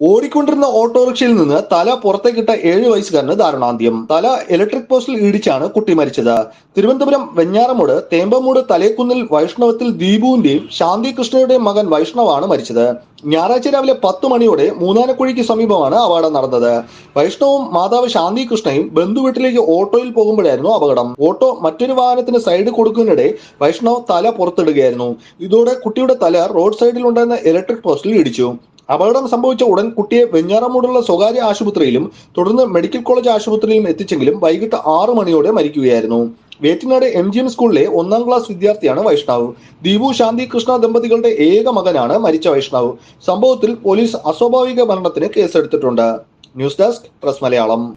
ഓടിക്കൊണ്ടിരുന്ന ഓട്ടോറിക്ഷയിൽ നിന്ന് തല പുറത്തേക്കിട്ട ഏഴു വയസ്സുകാരന് ദാരുണാന്ത്യം. തല ഇലക്ട്രിക് പോസ്റ്റിൽ ഇടിച്ചാണ് കുട്ടി മരിച്ചത്. തിരുവനന്തപുരം വെഞ്ഞാറമൂട് തേമ്പമൂട് തലേക്കുന്നിൽ വൈഷ്ണവത്തിൽ ദീപുവിന്റെയും ശാന്തി കൃഷ്ണയുടെയും മകൻ വൈഷ്ണവാണ് മരിച്ചത്. ഞായറാഴ്ച രാവിലെ പത്ത് മണിയോടെ മൂന്നാനക്കുഴിക്ക് സമീപമാണ് അപകടം നടന്നത്. വൈഷ്ണവും മാതാവ് ശാന്തി കൃഷ്ണയും ബന്ധുവീട്ടിലേക്ക് ഓട്ടോയിൽ പോകുമ്പോഴായിരുന്നു അപകടം. ഓട്ടോ മറ്റൊരു വാഹനത്തിന് സൈഡ് കൊടുക്കുന്നതിനിടെ വൈഷ്ണവ് തല പുറത്തിടുകയായിരുന്നു. ഇതോടെ കുട്ടിയുടെ തല റോഡ് സൈഡിൽ ഉണ്ടായിരുന്ന ഇലക്ട്രിക് പോസ്റ്റിൽ ഇടിച്ചു. അപകടം സംഭവിച്ച ഉടൻ കുട്ടിയെ വെഞ്ഞാറമൂടുള്ള സ്വകാര്യ ആശുപത്രിയിലും തുടർന്ന് മെഡിക്കൽ കോളേജ് ആശുപത്രിയിലും എത്തിച്ചെങ്കിലും വൈകിട്ട് ആറു മണിയോടെ മരിക്കുകയായിരുന്നു. വേറ്റിനാട് എം ജി എം സ്കൂളിലെ ഒന്നാം ക്ലാസ് വിദ്യാർത്ഥിയാണ് വൈഷ്ണവ്. ദീപു ശാന്തി കൃഷ്ണ ദമ്പതികളുടെ ഏക മകനാണ് മരിച്ച വൈഷ്ണവ്. സംഭവത്തിൽ പോലീസ് അസ്വാഭാവിക മരണത്തിന് കേസെടുത്തിട്ടുണ്ട്. News desk press Malayalam.